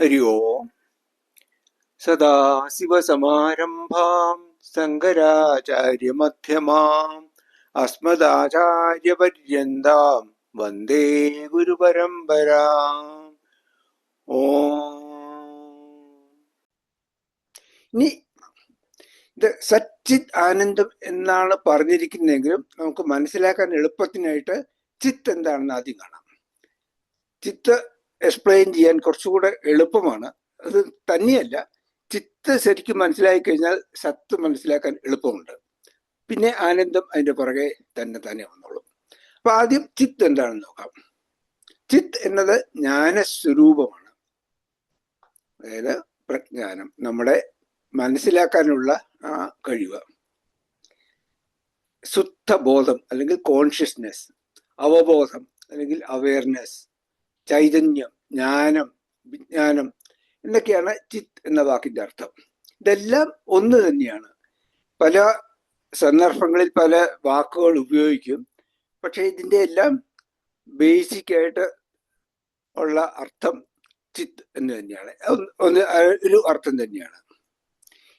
हरि ओम् सदाशिवसमारम्भाम् शङ्कराचार्यमध्यमाम् अस्मदाचार्यपर्यन्ताम् वन्दे ഗുരുപരമ്പരാം ഓം ഇനി ഇത് സച്ചിത് ആനന്ദം എന്നാണ് പറഞ്ഞിരിക്കുന്നതെങ്കിലും നമുക്ക് മനസ്സിലാക്കാൻ എളുപ്പത്തിനായിട്ട് ചിത്ത് എന്താണെന്ന് ആദ്യം കാണാം ചിത്ത് എക്സ്പ്ലെയിൻ ചെയ്യാൻ കുറച്ചുകൂടെ എളുപ്പമാണ്. അത് തന്നെയല്ല ചിത്ത് ശരിക്കും മനസ്സിലാക്കി കഴിഞ്ഞാൽ സത്ത് മനസ്സിലാക്കാൻ എളുപ്പമുണ്ട്. പിന്നെ ആനന്ദം അതിന്റെ പുറകെ തന്നെ തന്നെ വന്നോളും. അപ്പൊ ആദ്യം ചിത്ത് എന്താണെന്ന് നോക്കാം. ചിത്ത് എന്നത് ജ്ഞാനസ്വരൂപമാണ്. അതായത് പ്രജ്ഞാനം നമ്മുടെ മനസ്സിലാക്കാനുള്ള ആ കഴിവ്. ശുദ്ധബോധം അല്ലെങ്കിൽ കോൺഷ്യസ്നെസ് അവബോധം അല്ലെങ്കിൽ അവയർനെസ് ചൈതന്യം ജ്ഞാനം വിജ്ഞാനം എന്നൊക്കെയാണ് ചിത്ത് എന്ന വാക്കിന്റെ അർത്ഥം. ഇതെല്ലാം ഒന്ന് തന്നെയാണ്. പല സന്ദർഭങ്ങളിൽ പല വാക്കുകൾ ഉപയോഗിക്കും. പക്ഷെ ഇതിന്റെ എല്ലാം ബേസിക് ആയിട്ട് ഉള്ള അർത്ഥം ചിത്ത് എന്ന് തന്നെയാണ്. ഒന്ന് ഒരു അർത്ഥം തന്നെയാണ്.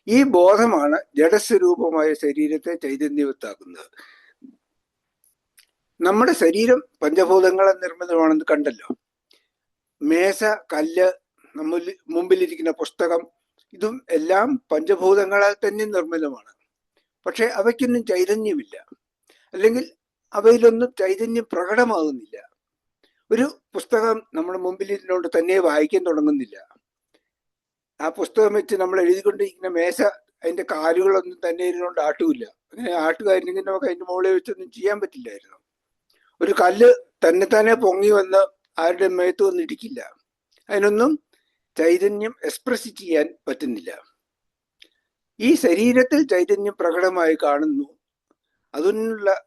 ഈ ബോധമാണ് ജഡസ്വരൂപമായ ശരീരത്തെ ചൈതന്യവത്താക്കുന്നത്. നമ്മുടെ ശരീരം പഞ്ചഭൂതങ്ങളെ നിർമ്മിതമാണെന്ന് കണ്ടല്ലോ. മേശ കല്ല് നമ്മൾ മുമ്പിലിരിക്കുന്ന പുസ്തകം ഇതും എല്ലാം പഞ്ചഭൂതങ്ങളാൽ തന്നെ നിർമ്മിതമാണ് പക്ഷെ അവയ്ക്കൊന്നും ചൈതന്യമില്ല. അല്ലെങ്കിൽ അവയിലൊന്നും ചൈതന്യം പ്രകടമാകുന്നില്ല ഒരു പുസ്തകം നമ്മുടെ മുമ്പിൽ ഇരുന്നുകൊണ്ട് തന്നെ വായിക്കാൻ തുടങ്ങുന്നില്ല. ആ പുസ്തകം വെച്ച് നമ്മൾ എഴുതിക്കൊണ്ടിരിക്കുന്ന മേശ അതിന്റെ കാലുകളൊന്നും തന്നെ ഇരുന്നുകൊണ്ട് ആട്ടുമില്ല അങ്ങനെ ആട്ടുകാരുന്നെങ്കിൽ നമുക്ക് അതിന്റെ മുകളിൽ വെച്ചൊന്നും ചെയ്യാൻ പറ്റില്ലായിരുന്നു. ഒരു കല്ല് തന്നെ തന്നെ പൊങ്ങി വന്ന് ആരുടെ മേത്ത് വന്ന് ഇടിക്കില്ല അതിനൊന്നും ചൈതന്യം എക്സ്പ്രസ് ചെയ്യാൻ പറ്റുന്നില്ല. ഈ ശരീരത്തിൽ ചൈതന്യം പ്രകടമായി കാണുന്നു. അതിനുള്ള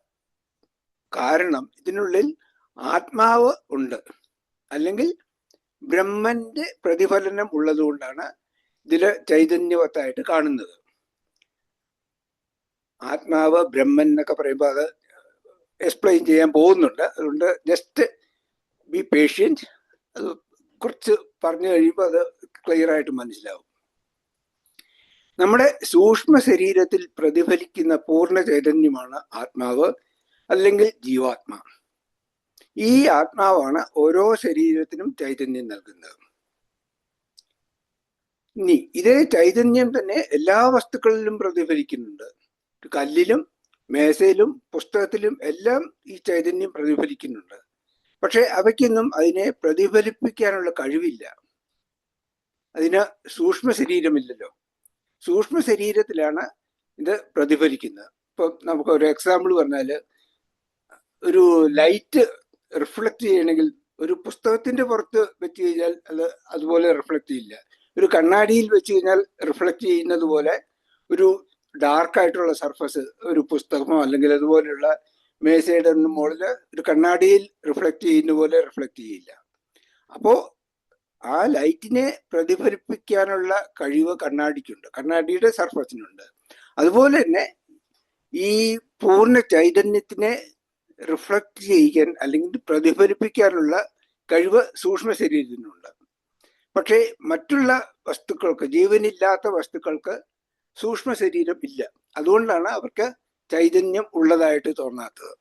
കാരണം ഇതിനുള്ളിൽ ആത്മാവ് ഉണ്ട്. അല്ലെങ്കിൽ ബ്രഹ്മന്റെ പ്രതിഫലനം ഉള്ളതുകൊണ്ടാണ് ഇതിൽ ചൈതന്യവത്തായിട്ട് കാണുന്നത്. ആത്മാവ് ബ്രഹ്മൻ എന്നൊക്കെ പറയുമ്പോൾ അത് എക്സ്പ്ലെയിൻ ചെയ്യാൻ പോകുന്നുണ്ട്. അതുകൊണ്ട് ജസ്റ്റ് ബി പേഷ്യന്റ് അത് കുറച്ച് പറഞ്ഞു കഴിയുമ്പോൾ അത് ക്ലിയർ ആയിട്ട് മനസ്സിലാവും. നമ്മുടെ സൂക്ഷ്മ ശരീരത്തിൽ പ്രതിഫലിക്കുന്ന പൂർണ ചൈതന്യമാണ് ആത്മാവ് അല്ലെങ്കിൽ ജീവാത്മ. ഈ ആത്മാവാണ് ഓരോ ശരീരത്തിനും ചൈതന്യം നൽകുന്നത്. ഇനി ഇതേ ചൈതന്യം തന്നെ എല്ലാ വസ്തുക്കളിലും പ്രതിഫലിക്കുന്നുണ്ട്. കല്ലിലും മേശയിലും പുസ്തകത്തിലും എല്ലാം ഈ ചൈതന്യം പ്രതിഫലിക്കുന്നുണ്ട്. പക്ഷെ അവയ്ക്കൊന്നും അതിനെ പ്രതിഫലിപ്പിക്കാനുള്ള കഴിവില്ല. അതിന് സൂക്ഷ്മ ശരീരമില്ലല്ലോ. സൂക്ഷ്മ ശരീരത്തിലാണ് ഇത് പ്രതിഫലിക്കുന്നത്. ഇപ്പൊ നമുക്ക് ഒരു എക്സാമ്പിൾ പറഞ്ഞാൽ ഒരു ലൈറ്റ് റിഫ്ലക്ട് ചെയ്യണമെങ്കിൽ ഒരു പുസ്തകത്തിന്റെ പുറത്ത് വെച്ച് കഴിഞ്ഞാൽ അത് അതുപോലെ റിഫ്ലക്ട് ചെയ്യില്ല. ഒരു കണ്ണാടിയിൽ വെച്ച് കഴിഞ്ഞാൽ റിഫ്ലക്ട് ചെയ്യുന്നത് പോലെ ഒരു ഡാർക്കായിട്ടുള്ള സർഫസ് ഒരു പുസ്തകമോ അല്ലെങ്കിൽ അതുപോലെയുള്ള മേശയുടെ മുകളിൽ ഒരു കണ്ണാടിയിൽ റിഫ്ലക്റ്റ് ചെയ്യുന്ന പോലെ റിഫ്ലക്റ്റ് ചെയ്യില്ല. അപ്പോൾ ആ ലൈറ്റിനെ പ്രതിഫലിപ്പിക്കാനുള്ള കഴിവ് കണ്ണാടിക്കുണ്ട്. കണ്ണാടിയുടെ സർഫസിനുണ്ട് അതുപോലെ തന്നെ ഈ പൂർണ ചൈതന്യത്തിനെ റിഫ്ലക്ട് ചെയ്യിക്കാൻ അല്ലെങ്കിൽ പ്രതിഫലിപ്പിക്കാനുള്ള കഴിവ് സൂക്ഷ്മ ശരീരത്തിനുണ്ട്. പക്ഷേ മറ്റുള്ള വസ്തുക്കൾക്ക് ജീവനില്ലാത്ത വസ്തുക്കൾക്ക് സൂക്ഷ്മ ശരീരം ഇല്ല. അതുകൊണ്ടാണ് അവർക്ക് ചൈതന്യം ഉള്ളതായിട്ട് തോന്നാത്തത്.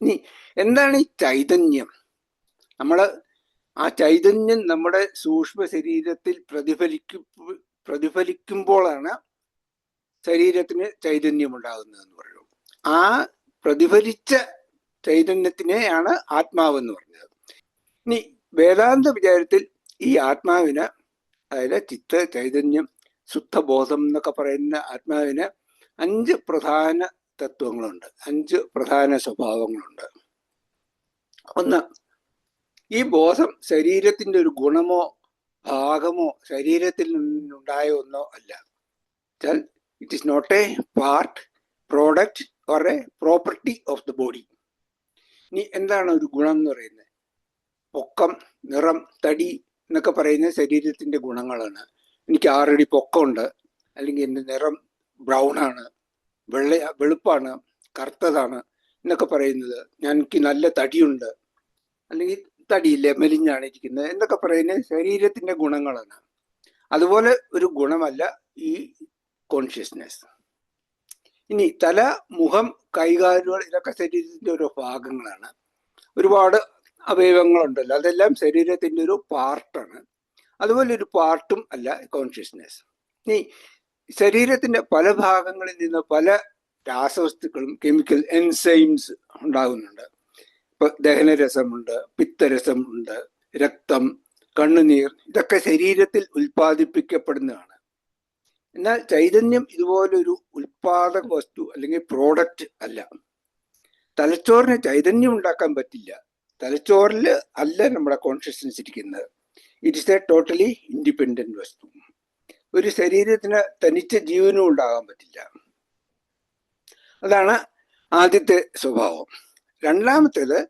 ഇനി എന്താണ് ഈ ചൈതന്യം? നമ്മൾ ആ ചൈതന്യം നമ്മുടെ സൂക്ഷ്മ ശരീരത്തിൽ പ്രതിഫലിക്കു പ്രതിഫലിക്കുമ്പോഴാണ് ശരീരത്തിന് ചൈതന്യം ഉണ്ടാകുന്നതെന്ന് പറയുന്നത്. ആ പ്രതിഫലിച്ച ചൈതന്യത്തിനെയാണ് ആത്മാവെന്ന് പറഞ്ഞത്. ഇനി വേദാന്ത വിചാരത്തിൽ ഈ ആത്മാവിന് അതായത് ചിത്ത ചൈതന്യം ശുദ്ധബോധം എന്നൊക്കെ പറയുന്ന ആത്മാവിന് അഞ്ച് പ്രധാന തത്വങ്ങളുണ്ട്. അഞ്ച് പ്രധാന സ്വഭാവങ്ങളുണ്ട്. ഒന്ന് ഈ ബോധം ശരീരത്തിന്റെ ഒരു ഗുണമോ ഭാഗമോ ശരീരത്തിൽ നിന്നുണ്ടായ ഒന്നോ അല്ല. It is not a part product or a property of the body ഇനി എന്താണ് ഒരു ഗുണം എന്ന് പറയുന്നത്? പൊക്കം നിറം തടി എന്നൊക്കെ പറയുന്ന ശരീരത്തിന്റെ ഗുണങ്ങളാണ്. എനിക്ക് ആറടി പൊക്കമുണ്ട്. അല്ലെങ്കിൽ എന്റെ നിറം ബ്രൗൺ ആണ്. വെള്ള വെളുപ്പാണ് കറുത്തതാണ് എന്നൊക്കെ പറയുന്നത്. ഞാൻ എനിക്ക് നല്ല തടിയുണ്ട്. അല്ലെങ്കിൽ തടിയില്ലേ മെലിഞ്ഞാണ് ഇരിക്കുന്നത് എന്നൊക്കെ പറയുന്നത് ശരീരത്തിന്റെ ഗുണങ്ങളാണ്. അതുപോലെ ഒരു ഗുണമല്ല ഈ കോൺഷ്യസ്നെസ് ഇനി തല മുഖം കൈകാലുകൾ ഇതൊക്കെ ശരീരത്തിന്റെ ഓരോ ഭാഗങ്ങളാണ്. ഒരുപാട് അവയവങ്ങളുണ്ടല്ലോ. അതെല്ലാം ശരീരത്തിന്റെ ഒരു പാർട്ടാണ് അതുപോലെ ഒരു പാർട്ടും അല്ല കോൺഷ്യസ്നെസ് ഇനി ശരീരത്തിന്റെ പല ഭാഗങ്ങളിൽ നിന്ന് പല രാസവസ്തുക്കളും കെമിക്കൽ എൻസൈംസ് ഉണ്ടാകുന്നുണ്ട്. ഇപ്പൊ ദഹനരസമുണ്ട് പിത്തരസമുണ്ട് രക്തം കണ്ണുനീർ ഇതൊക്കെ ശരീരത്തിൽ ഉൽപ്പാദിപ്പിക്കപ്പെടുന്നതാണ്. എന്നാൽ ചൈതന്യം ഇതുപോലൊരു ഉൽപാദക വസ്തു അല്ലെങ്കിൽ പ്രോഡക്റ്റ് അല്ല. തലച്ചോറിന് ചൈതന്യം ഉണ്ടാക്കാൻ പറ്റില്ല. തലച്ചോറിൽ അല്ല നമ്മുടെ കോൺഷ്യസ്നസ് ഇരിക്കുന്നത്. It is a totally independent വസ്തു. ഒരു ശരീരത്തിന് തനിച്ച ജീവനും ഉണ്ടാകാൻ പറ്റില്ല. അതാണ് ആദ്യത്തെ സ്വഭാവം. രണ്ടാമത്തേത്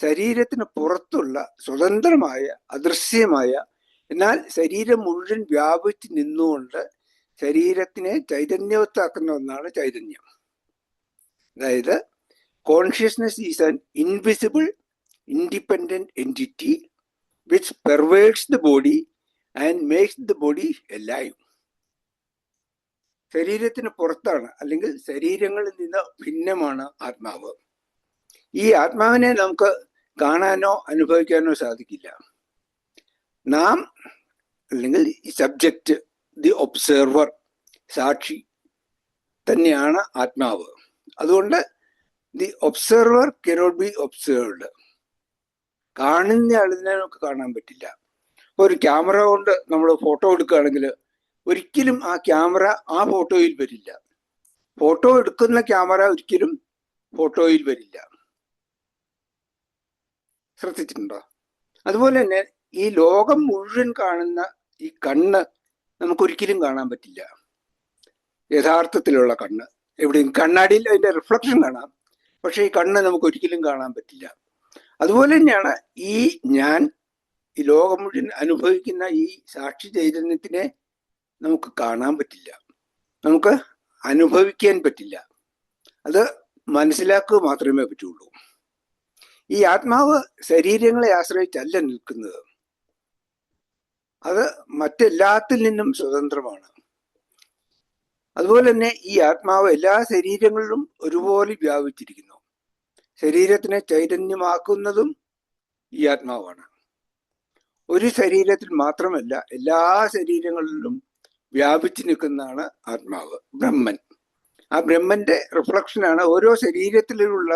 ശരീരത്തിന് പുറത്തുള്ള സ്വതന്ത്രമായ അദൃശ്യമായ എന്നാൽ ശരീരം മുഴുവൻ വ്യാപിച്ച് നിന്നുകൊണ്ട് ശരീരത്തിനെ ചൈതന്യവത്താക്കുന്ന ഒന്നാണ് ചൈതന്യം. അതായത് consciousness is an invisible independent entity which pervades the body and makes the body live ശരീരത്തിന് പുറത്താണ്. അല്ലെങ്കിൽ ശരീരങ്ങളിൽ നിന്ന് ഭിന്നമാണ് ആത്മാവ്. ഈ ആത്മാവിനെ നമുക്ക് കാണാനോ അനുഭവിക്കാനോ സാധിക്കില്ല. നാം അല്ലെങ്കിൽ ഈ സബ്ജക്റ്റ് ദി ഒബ്സർവർ സാക്ഷി തന്നെയാണ് ആത്മാവ്. അതുകൊണ്ട് the observer cannot be observed കാണുന്ന ആളിനെ നമുക്ക് കാണാൻ പറ്റില്ല. ഒരു ക്യാമറ കൊണ്ട് നമ്മൾ ഫോട്ടോ എടുക്കുകയാണെങ്കിൽ ഒരിക്കലും ആ ക്യാമറ ആ ഫോട്ടോയിൽ വരില്ല. ഫോട്ടോ എടുക്കുന്ന ക്യാമറ ഒരിക്കലും ഫോട്ടോയിൽ വരില്ല. ശ്രദ്ധിച്ചിട്ടുണ്ടോ? അതുപോലെ തന്നെ ഈ ലോകം മുഴുവൻ കാണുന്ന ഈ കണ്ണ് നമുക്കൊരിക്കലും കാണാൻ പറ്റില്ല. യഥാർത്ഥത്തിലുള്ള കണ്ണ്. എവിടെയും കണ്ണാടിയിൽ അതിന്റെ റിഫ്ലക്ഷൻ കാണാം. പക്ഷെ ഈ കണ്ണ് നമുക്ക് ഒരിക്കലും കാണാൻ പറ്റില്ല. അതുപോലെ തന്നെയാണ് ഈ ഞാൻ ഈ ലോകം മുഴുവൻ അനുഭവിക്കുന്ന ഈ സാക്ഷി ചൈതന്യത്തിനെ നമുക്ക് കാണാൻ പറ്റില്ല. നമുക്ക് അനുഭവിക്കാൻ പറ്റില്ല. അത് മനസ്സിലാക്കുക മാത്രമേ പറ്റുള്ളൂ. ഈ ആത്മാവ് ശരീരങ്ങളെ ആശ്രയിച്ചല്ല നിൽക്കുന്നത്. അത് മറ്റെല്ലാത്തിൽ നിന്നും സ്വതന്ത്രമാണ്. അതുപോലെ തന്നെ ഈ ആത്മാവ് എല്ലാ ശരീരങ്ങളിലും ഒരുപോലെ വ്യാപിച്ചിരിക്കുന്നു. ശരീരത്തിനെ ചൈതന്യമാക്കുന്നതും ഈ ആത്മാവാണ്. ഒരു ശരീരത്തിൽ മാത്രമല്ല എല്ലാ ശരീരങ്ങളിലും വ്യാപിച്ചു നിൽക്കുന്നതാണ് ആത്മാവ് ബ്രഹ്മൻ. ആ ബ്രഹ്മന്റെ റിഫ്ലക്ഷനാണ് ഓരോ ശരീരത്തിലുള്ള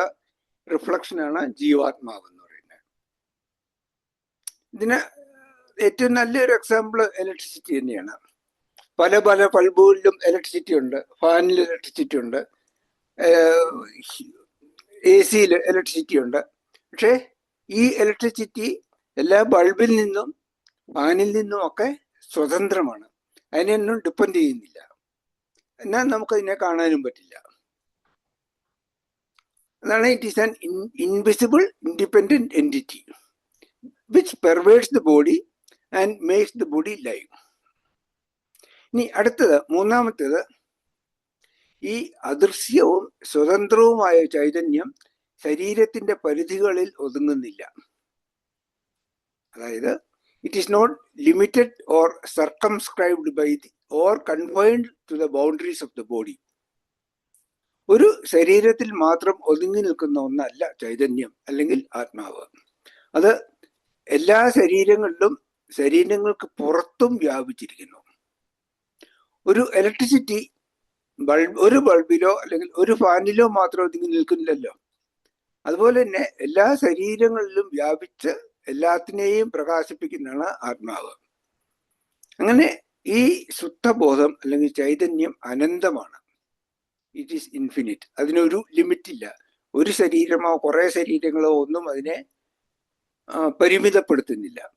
റിഫ്ലക്ഷനാണ് ജീവാത്മാവ് എന്ന് പറയുന്നത്. ഇതിന് ഏറ്റവും നല്ലൊരു എക്സാമ്പിൾ ഇലക്ട്രിസിറ്റി തന്നെയാണ്. പല പല ബൾബുകളിലും ഇലക്ട്രിസിറ്റി ഉണ്ട് ഫാനിൽ ഇലക്ട്രിസിറ്റി ഉണ്ട് എ സിയിൽ ഇലക്ട്രിസിറ്റി ഉണ്ട്. പക്ഷേ ഈ ഇലക്ട്രിസിറ്റി എല്ലാ ബൾബിൽ നിന്നും ഫാനിൽ നിന്നും ഒക്കെ സ്വതന്ത്രമാണ്. അതിനൊന്നും ഡിപ്പെൻഡ് ചെയ്യുന്നില്ല. എന്നാൽ നമുക്കതിനെ കാണാനും പറ്റില്ല. അതാണ് it is an invisible independent entity which pervades the body and makes the body live ഇനി അടുത്തത് മൂന്നാമത്തേത് ഈ അദൃശ്യവും സ്വതന്ത്രവുമായ ചൈതന്യം ശരീരത്തിന്റെ പരിധികളിൽ ഒതുങ്ങുന്നില്ല. അതായത് it is not limited or circumscribed by the or confined to the boundaries of the body ഒരു ശരീരത്തിൽ മാത്രം ഒതുങ്ങി നിൽക്കുന്ന ഒന്നല്ല ചൈതന്യം അല്ലെങ്കിൽ ആത്മാവ്. അത് എല്ലാ ശരീരങ്ങളിലും ശരീരങ്ങൾക്ക് പുറത്തും വ്യാപിച്ചിരിക്കുന്നു. ഒരു ഇലക്ട്രിസിറ്റി ബൾബ് ഒരു ബൾബിലോ അല്ലെങ്കിൽ ഒരു ഫാനിലോ മാത്രം ഒതുങ്ങി നിൽക്കുന്നില്ലല്ലോ. അതുപോലെ തന്നെ എല്ലാ ശരീരങ്ങളിലും വ്യാപിച്ച് എല്ലാത്തിനെയും പ്രകാശിപ്പിക്കുന്നതാണ് ആത്മാവ്. അങ്ങനെ ഈ ശുദ്ധബോധം അല്ലെങ്കിൽ ചൈതന്യം അനന്തമാണ്. ഇറ്റ് ഈസ് ഇൻഫിനിറ്റ് അതിനൊരു ലിമിറ്റ് ഇല്ല ഒരു ശരീരമോ കുറേ ശരീരങ്ങളോ ഒന്നും അതിനെ പരിമിതപ്പെടുത്തുന്നില്ല.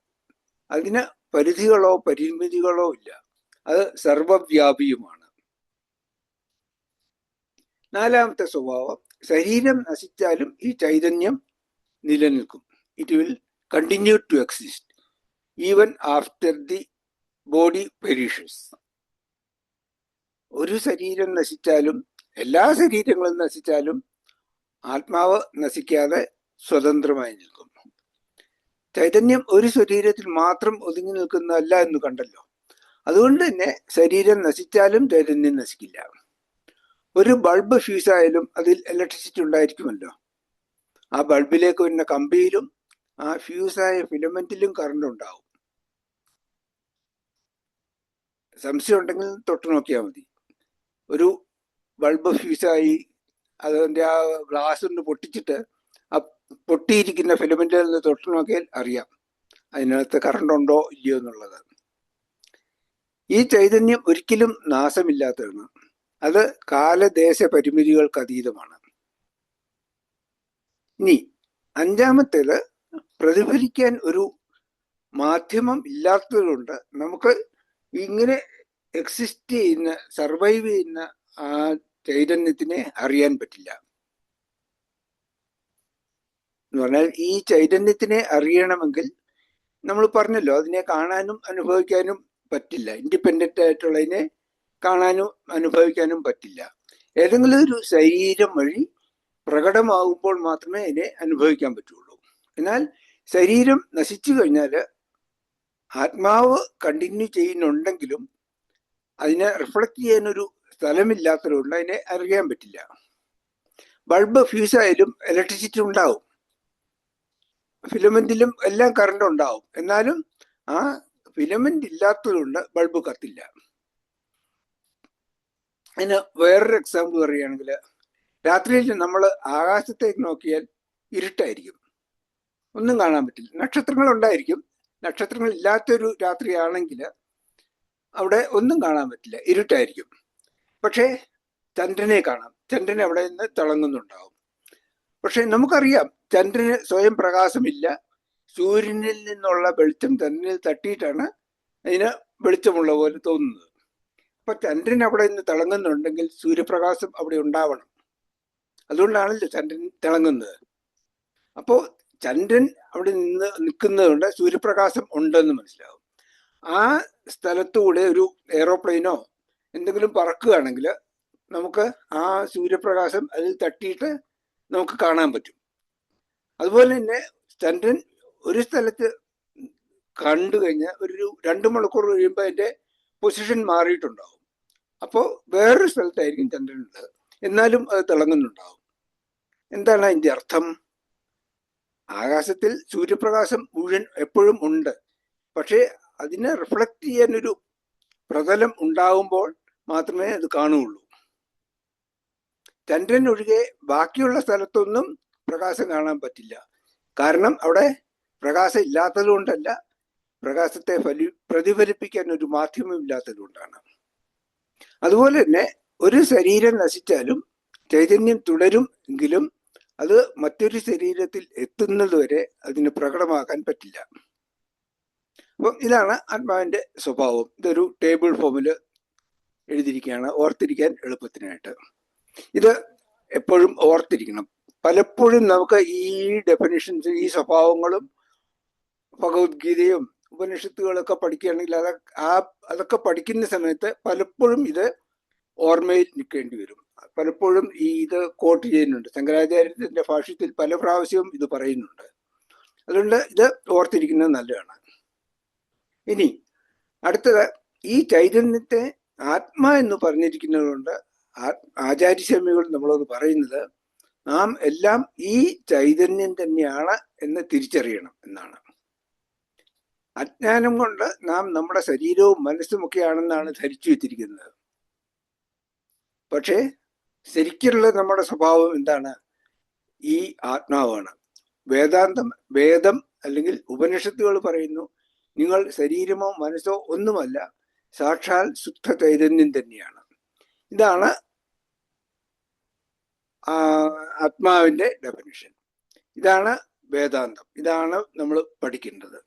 അതിന് പരിധികളോ പരിമിതികളോ ഇല്ല. അത് സർവവ്യാപിയുമാണ്. നാലാമത്തെ സ്വഭാവം ശരീരം നശിച്ചാലും ഈ ചൈതന്യം നിലനിൽക്കും. It will continue to exist even after the body perishes ഒരു ശരീരം നശിച്ചാലും എല്ലാ ശരീരങ്ങളും നശിച്ചാലും ആത്മാവ് നശിക്കാതെ സ്വതന്ത്രമായി നിൽക്കും ചൈതന്യം ഒരു ശരീരത്തിൽ മാത്രം ഒതുങ്ങി നിൽക്കുന്നതല്ല എന്ന് കണ്ടല്ലോ. അതുകൊണ്ട് തന്നെ ശരീരം നശിച്ചാലും ചൈതന്യം നശിക്കില്ല. ഒരു ബൾബ് ഫ്യൂസായാലും അതിൽ ഇലക്ട്രിസിറ്റി ഉണ്ടായിരിക്കുമല്ലോ. ആ ബൾബിലേക്ക് വരുന്ന കമ്പിയിലും ആ ഫ്യൂസായ ഫിലമെന്റിലും കറണ്ട് ഉണ്ടാവും. സംശയം ഉണ്ടെങ്കിൽ തൊട്ട് നോക്കിയാൽ മതി. ഒരു ബൾബ് ഫ്യൂസായി അതിന്റെ ആ ഗ്ലാസ് ഒന്ന് പൊട്ടിച്ചിട്ട് ആ പൊട്ടിയിരിക്കുന്ന ഫിലമെന്റിൽ നിന്ന് തൊട്ട് നോക്കിയാൽ അറിയാം അതിനകത്ത് കറണ്ട് ഉണ്ടോ ഇല്ലയോ എന്നുള്ളത്. ഈ ചൈതന്യം ഒരിക്കലും നാശമില്ലാത്തതാണ്. അത് കാലദേശ പരിമിതികൾക്ക് അതീതമാണ്. ഇനി അഞ്ചാമത്തേത് പ്രതിഫലിക്കാൻ ഒരു മാധ്യമം ഇല്ലാത്തതുകൊണ്ട് നമുക്ക് ഇങ്ങനെ എക്സിസ്റ്റ് ചെയ്യുന്ന സർവൈവ് ചെയ്യുന്ന ആ ചൈതന്യത്തിനെ അറിയാൻ പറ്റില്ല. എന്ന് പറഞ്ഞാൽ ഈ ചൈതന്യത്തിനെ അറിയണമെങ്കിൽ നമ്മൾ പറഞ്ഞല്ലോ അതിനെ കാണാനും അനുഭവിക്കാനും പറ്റില്ല. ഇൻഡിപെൻഡന്റ് ആയിട്ടുള്ളതിനെ കാണാനും അനുഭവിക്കാനും പറ്റില്ല. ഏതെങ്കിലും ഒരു ശരീരം വഴി പ്രകടമാകുമ്പോൾ മാത്രമേ അതിനെ അനുഭവിക്കാൻ പറ്റുള്ളൂ. എന്നാൽ ശരീരം നശിച്ചു കഴിഞ്ഞാൽ ആത്മാവ് കണ്ടിന്യൂ ചെയ്യുന്നുണ്ടെങ്കിലും അതിനെ റിഫ്ലക്ട് ചെയ്യാനൊരു സ്ഥലമില്ലാത്തതുകൊണ്ട് അതിനെ അറിയാൻ പറ്റില്ല. ബൾബ് ഫ്യൂസായാലും ഇലക്ട്രിസിറ്റി ഉണ്ടാവും. ഫിലമെന്റിലും എല്ലാം കറണ്ട് ഉണ്ടാവും. എന്നാലും ആ ഫിലമെന്റ് ഇല്ലാത്തതുകൊണ്ട് ബൾബ് കത്തില്ല. അതിന് വേറൊരു എക്സാമ്പിൾ പറയുകയാണെങ്കിൽ രാത്രിയിൽ നമ്മൾ ആകാശത്തേക്ക് നോക്കിയാൽ ഇരുട്ടായിരിക്കും. ഒന്നും കാണാൻ പറ്റില്ല. നക്ഷത്രങ്ങൾ ഉണ്ടായിരിക്കും നക്ഷത്രങ്ങൾ ഇല്ലാത്തൊരു രാത്രിയാണെങ്കിൽ അവിടെ ഒന്നും കാണാൻ പറ്റില്ല. ഇരുട്ടായിരിക്കും. പക്ഷേ ചന്ദ്രനെ കാണാം. ചന്ദ്രൻ അവിടെ നിന്ന് തിളങ്ങുന്നുണ്ടാവും. പക്ഷെ നമുക്കറിയാം ചന്ദ്രന് സ്വയം പ്രകാശമില്ല. സൂര്യനിൽ നിന്നുള്ള വെളിച്ചം ചന്ദ്രനിൽ തട്ടിയിട്ടാണ് അതിന് വെളിച്ചമുള്ള പോലെ തോന്നുന്നത്. അപ്പൊ ചന്ദ്രൻ അവിടെ നിന്ന് തിളങ്ങുന്നുണ്ടെങ്കിൽ സൂര്യപ്രകാശം അവിടെ ഉണ്ടാവണം. അതുകൊണ്ടാണല്ലോ ചന്ദ്രൻ തിളങ്ങുന്നത്. അപ്പോൾ ചന്ദ്രൻ അവിടെ നിന്ന് നിൽക്കുന്നതുകൊണ്ട് സൂര്യപ്രകാശം ഉണ്ടെന്ന് മനസ്സിലാവും. ആ സ്ഥലത്തൂടെ ഒരു എയറോപ്ലെയിനോ എന്തെങ്കിലും പറക്കുകയാണെങ്കിൽ നമുക്ക് ആ സൂര്യപ്രകാശം അതിൽ തട്ടിയിട്ട് നമുക്ക് കാണാൻ പറ്റും. അതുപോലെ തന്നെ ചന്ദ്രൻ ഒരു സ്ഥലത്ത് കണ്ടു കഴിഞ്ഞാൽ ഒരു രണ്ട് മണിക്കൂർ കഴിയുമ്പോൾ അതിന്റെ പൊസിഷൻ മാറിയിട്ടുണ്ടാവും. അപ്പോൾ വേറൊരു സ്ഥലത്തായിരിക്കും ചന്ദ്രനുള്ളത്. എന്നാലും അത് തിളങ്ങുന്നുണ്ടാവും. എന്താണ് അതിന്റെ അർത്ഥം? ആകാശത്തിൽ സൂര്യപ്രകാശം മുഴുവൻ എപ്പോഴും ഉണ്ട്. പക്ഷേ അതിനെ റിഫ്ലക്റ്റ് ചെയ്യാൻ ഒരു പ്രതലം ഉണ്ടാകുമ്പോൾ മാത്രമേ അത് കാണുകയുള്ളൂ. ചന്ദ്രൻ ഒഴികെ ബാക്കിയുള്ള സ്ഥലത്തൊന്നും പ്രകാശം കാണാൻ പറ്റില്ല. കാരണം അവിടെ പ്രകാശം ഇല്ലാത്തതുകൊണ്ടല്ല പ്രകാശത്തെ ഫലി പ്രതിഫലിപ്പിക്കാൻ ഒരു മാധ്യമം ഇല്ലാത്തത് കൊണ്ടാണ് അതുപോലെ തന്നെ ഒരു ശരീരം നശിച്ചാലും ചൈതന്യം തുടരും എങ്കിലും അത് മറ്റൊരു ശരീരത്തിൽ എത്തുന്നത് വരെ അതിന് പ്രകടമാക്കാൻ പറ്റില്ല. അപ്പം ഇതാണ് ആത്മാവിന്റെ സ്വഭാവം. ഇതൊരു ടേബിൾ ഫോമിൽ എഴുതിയിരിക്കുകയാണ്. ഓർത്തിരിക്കാൻ എളുപ്പത്തിനായിട്ട്. ഇത് എപ്പോഴും ഓർത്തിരിക്കണം. പലപ്പോഴും നമുക്ക് ഈ ഡെഫിനിഷൻസ് ഈ സ്വഭാവങ്ങളും ഭഗവത്ഗീതയും ഉപനിഷത്തുകളൊക്കെ പഠിക്കുകയാണെങ്കിൽ അത് ആ അതൊക്കെ പഠിക്കുന്ന സമയത്ത് പലപ്പോഴും ഇത് ഓർമ്മയിൽ നിൽക്കേണ്ടി വരും. പലപ്പോഴും ഈ ഇത് കോട്ട് ചെയ്യുന്നുണ്ട്. ശങ്കരാചാര്യത്തിന്റെ ഭാഷ്യത്തിൽ പല പ്രാവശ്യവും ഇത് പറയുന്നുണ്ട്. അതുകൊണ്ട് ഇത് ഓർത്തിരിക്കുന്നത് നല്ലതാണ്. ഇനി അടുത്തത് ഈ ചൈതന്യത്തെ ആത്മ എന്ന് പറഞ്ഞിരിക്കുന്നതുകൊണ്ട് ആചാര്യസ്വാമികൾ നമ്മളോട് പറയുന്നത് നാം എല്ലാം ഈ ചൈതന്യം തന്നെയാണ് എന്ന് തിരിച്ചറിയണം എന്നാണ്. അജ്ഞാനം കൊണ്ട് നാം നമ്മുടെ ശരീരവും മനസ്സുമൊക്കെയാണെന്നാണ് ധരിച്ചു വെച്ചിരിക്കുന്നത്. പക്ഷേ ശരിക്കുള്ള നമ്മുടെ സ്വഭാവം എന്താണ്? ഈ ആത്മാവാണ്. വേദാന്തം വേദം അല്ലെങ്കിൽ ഉപനിഷത്തുകൾ പറയുന്നു നിങ്ങൾ ശരീരമോ മനസ്സോ ഒന്നുമല്ല സാക്ഷാൽ ശുദ്ധ ചൈതന്യം തന്നെയാണ്. ഇതാണ് ആത്മാവിന്റെ ഡെഫിനിഷൻ ഇതാണ് വേദാന്തം. ഇതാണ് നമ്മൾ പഠിക്കേണ്ടത്.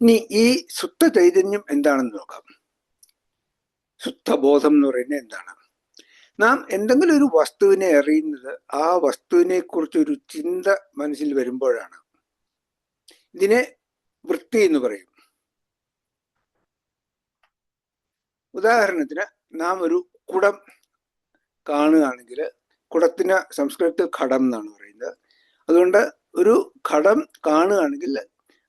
ഇനി ഈ ശുദ്ധ ചൈതന്യം എന്താണെന്ന് നോക്കാം. ശുദ്ധബോധം എന്ന് പറയുന്നത് എന്താണ്? നാം എന്തെങ്കിലും ഒരു വസ്തുവിനെ അറിയുന്നത് ആ വസ്തുവിനെ കുറിച്ച് ഒരു ചിന്ത മനസ്സിൽ വരുമ്പോഴാണ്. ഇതിനെ വൃത്തി എന്ന് പറയും. ഉദാഹരണത്തിന് നാം ഒരു കുടം കാണുകയാണെങ്കിൽ കുടത്തിന് സംസ്കൃതത്തിൽ ഘടം എന്നാണ് പറയുന്നത്. അതുകൊണ്ട് ഒരു ഘടം കാണുകയാണെങ്കിൽ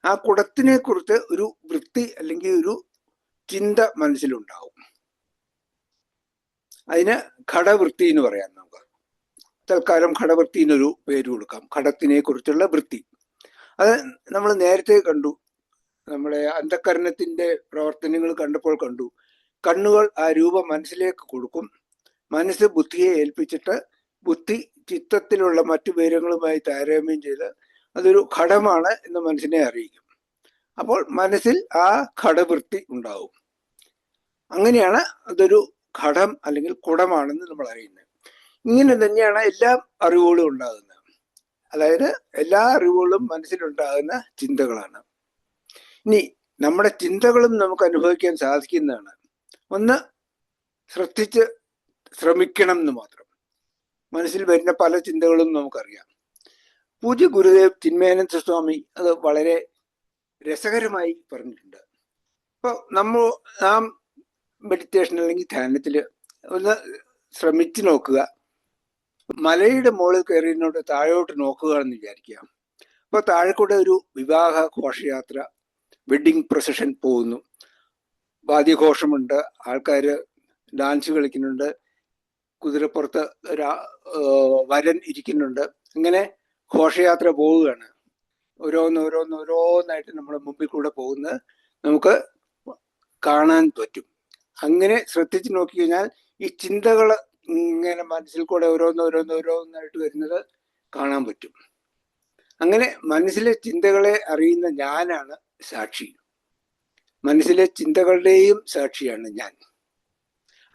ആ കുടത്തിനെ കുറിച്ച് ഒരു വൃത്തി അല്ലെങ്കിൽ ഒരു ചിന്ത മനസ്സിലുണ്ടാവും. അതിന് ഘടവൃത്തി എന്ന് പറയാം നമുക്ക്. തൽക്കാലം ഘടവൃത്തി എന്നൊരു പേര് കൊടുക്കാം. ഘടത്തിനെ കുറിച്ചുള്ള വൃത്തി. അത് നമ്മൾ നേരത്തെ കണ്ടു. നമ്മളെ അന്ധകരണത്തിന്റെ പ്രവർത്തനങ്ങൾ കണ്ടപ്പോൾ കണ്ടു. കണ്ണുകൾ ആ രൂപം മനസ്സിലേക്ക് കൊടുക്കും. മനസ്സ് ബുദ്ധിയെ ഏൽപ്പിച്ചിട്ട് ബുദ്ധി ചിത്തത്തിലുള്ള മറ്റു വിവരങ്ങളുമായി താരതമ്യം ചെയ്ത് അതൊരു ഘടമാണ് എന്ന് മനസ്സിനെ അറിയിക്കും. അപ്പോൾ മനസ്സിൽ ആ ഘടവൃത്തി ഉണ്ടാവും. അങ്ങനെയാണ് അതൊരു ഘടം അല്ലെങ്കിൽ കുടമാണെന്ന് നമ്മൾ അറിയുന്നത്. ഇങ്ങനെ തന്നെയാണ് എല്ലാ അറിവുകളും ഉണ്ടാകുന്നത്. അതായത് എല്ലാ അറിവുകളും മനസ്സിലുണ്ടാകുന്ന ചിന്തകളാണ്. ഇനി നമ്മുടെ ചിന്തകളും നമുക്ക് അനുഭവിക്കാൻ സാധിക്കുന്നതാണ്. ഒന്ന് ശ്രദ്ധിച്ച് ശ്രമിക്കണം എന്ന് മാത്രം. മനസ്സിൽ വരുന്ന പല ചിന്തകളും നമുക്കറിയാം. പൂജ്യ ഗുരുദേവ് ചിന്മയാനന്ദ സ്വാമി അത് വളരെ രസകരമായി പറഞ്ഞിട്ടുണ്ട്. അപ്പോൾ നമ്മൾ നാം മെഡിറ്റേഷൻ അല്ലെങ്കിൽ ധ്യാനത്തിൽ ഒന്ന് ശ്രമിച്ചു നോക്കുക. മലയുടെ മുകളിൽ കയറിയതിനോട് താഴോട്ട് നോക്കുക എന്ന് വിചാരിക്കുക. അപ്പോൾ താഴെക്കൂടെ കൂടെ ഒരു വിവാഹ ഘോഷയാത്ര വെഡിങ് പ്രൊസഷൻ പോകുന്നു. വാദ്യഘോഷമുണ്ട് ആൾക്കാർ ഡാൻസ് കളിക്കുന്നുണ്ട് കുതിരപ്പുറത്ത് വരൻ ഇരിക്കുന്നുണ്ട്. അങ്ങനെ ഘോഷയാത്ര പോവുകയാണ്. ഓരോന്ന് ഓരോന്ന് ഓരോന്നായിട്ട് നമ്മുടെ മുമ്പിൽ കൂടെ പോകുന്നത് നമുക്ക് കാണാൻ പറ്റും. അങ്ങനെ ശ്രദ്ധിച്ചു നോക്കി കഴിഞ്ഞാൽ ഈ ചിന്തകൾ ഇങ്ങനെ മനസ്സിൽ കൂടെ ഓരോന്ന് ഓരോന്ന് ഓരോന്നായിട്ട് വരുന്നത് കാണാൻ പറ്റും. അങ്ങനെ മനസ്സിലെ ചിന്തകളെ അറിയുന്ന ഞാനാണ് സാക്ഷി. മനസ്സിലെ ചിന്തകളുടെയും സാക്ഷിയാണ് ഞാൻ.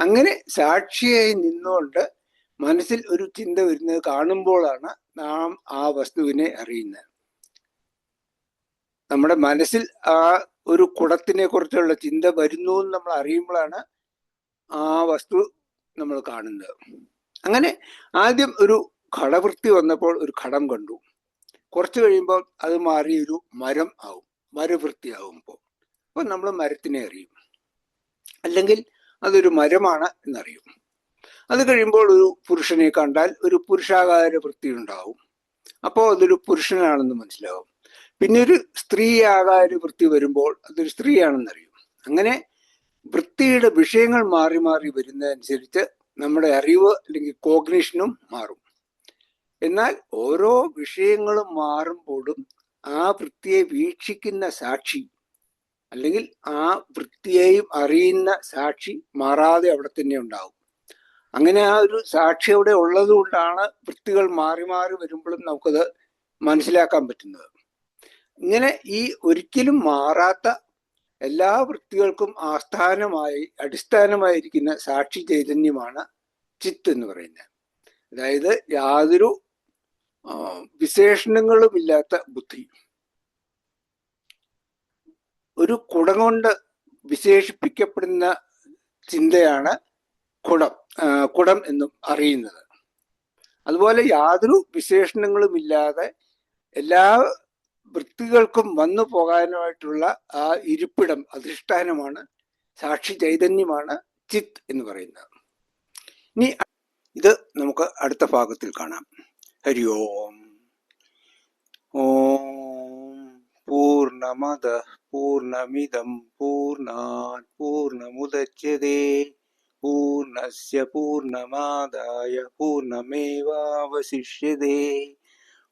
അങ്ങനെ സാക്ഷിയായി നിന്നുകൊണ്ട് മനസ്സിൽ ഒരു ചിന്ത വരുന്നത് കാണുമ്പോഴാണ് നാം ആ വസ്തുവിനെ അറിയുന്നത്. നമ്മുടെ മനസ്സിൽ ആ ഒരു കുടത്തിനെ കുറിച്ചുള്ള ചിന്ത വരുന്നു എന്ന് നമ്മൾ അറിയുമ്പോഴാണ് ആ വസ്തു നമ്മൾ കാണുന്നത്. അങ്ങനെ ആദ്യം ഒരു ഘടവൃത്തി വന്നപ്പോൾ ഒരു ഘടം കണ്ടു. കുറച്ച് കഴിയുമ്പോൾ അത് മാറി ഒരു മരം ആവും മരവൃത്തിയാവുമ്പോൾ. അപ്പോൾ നമ്മൾ മരത്തിനെ അറിയും. അല്ലെങ്കിൽ അതൊരു മരമാണ് എന്നറിയും. അത് കഴിയുമ്പോൾ ഒരു പുരുഷനെ കണ്ടാൽ ഒരു പുരുഷാകാര വൃത്തി ഉണ്ടാവും. അപ്പോൾ അതൊരു പുരുഷനാണെന്ന് മനസ്സിലാവും. പിന്നെ ഒരു സ്ത്രീ ആകാര വൃത്തി വരുമ്പോൾ അതൊരു സ്ത്രീയാണെന്നറിയും. അങ്ങനെ വൃത്തിയുടെ വിഷയങ്ങൾ മാറി മാറി വരുന്നതനുസരിച്ച് നമ്മുടെ അറിവ് അല്ലെങ്കിൽ കോഗ്നീഷനും മാറും. എന്നാൽ ഓരോ വിഷയങ്ങളും മാറുമ്പോഴും ആ വൃത്തിയെ വീക്ഷിക്കുന്ന സാക്ഷി അല്ലെങ്കിൽ ആ വൃത്തിയെയും അറിയുന്ന സാക്ഷി മാറാതെ അവിടെ തന്നെ ഉണ്ടാവും. അങ്ങനെ ആ ഒരു സാക്ഷി അവിടെ ഉള്ളത് കൊണ്ടാണ് വൃത്തികൾ മാറി മാറി വരുമ്പോഴും നമുക്കത് മനസ്സിലാക്കാൻ പറ്റുന്നത്. ഇങ്ങനെ ഈ ഒരിക്കലും മാറാത്ത എല്ലാ വൃത്തികൾക്കും ആസ്ഥാനമായി അടിസ്ഥാനമായിരിക്കുന്ന സാക്ഷി ചൈതന്യമാണ് ചിത്ത് എന്ന് പറയുന്നത്. അതായത് യാതൊരു വിശേഷണങ്ങളുമില്ലാത്ത ബുദ്ധി. ഒരു കുടം കൊണ്ട് വിശേഷിപ്പിക്കപ്പെടുന്ന ചിന്തയാണ് കുടം കുടം എന്നും അറിയുന്നത്. അതുപോലെ യാതൊരു വിശേഷണങ്ങളുമില്ലാതെ എല്ലാ വൃത്തികൾക്കും വന്നു പോകാനുമായിട്ടുള്ള ആ ഇരിപ്പിടം അധിഷ്ഠാനമാണ് സാക്ഷി ചൈതന്യമാണ് ചിത്ത് എന്ന് പറയുന്നത്. ഇനി ഇത് നമുക്ക് അടുത്ത ഭാഗത്തിൽ കാണാം. ഹരി ഓം. ഓം പൂർണമത പൂർണമിതം പൂർണാത് പൂർണമുദച്ചതേ. പൂർണസ്യ പൂർണമാദായ പൂർണമേവാവശിഷ്യതേ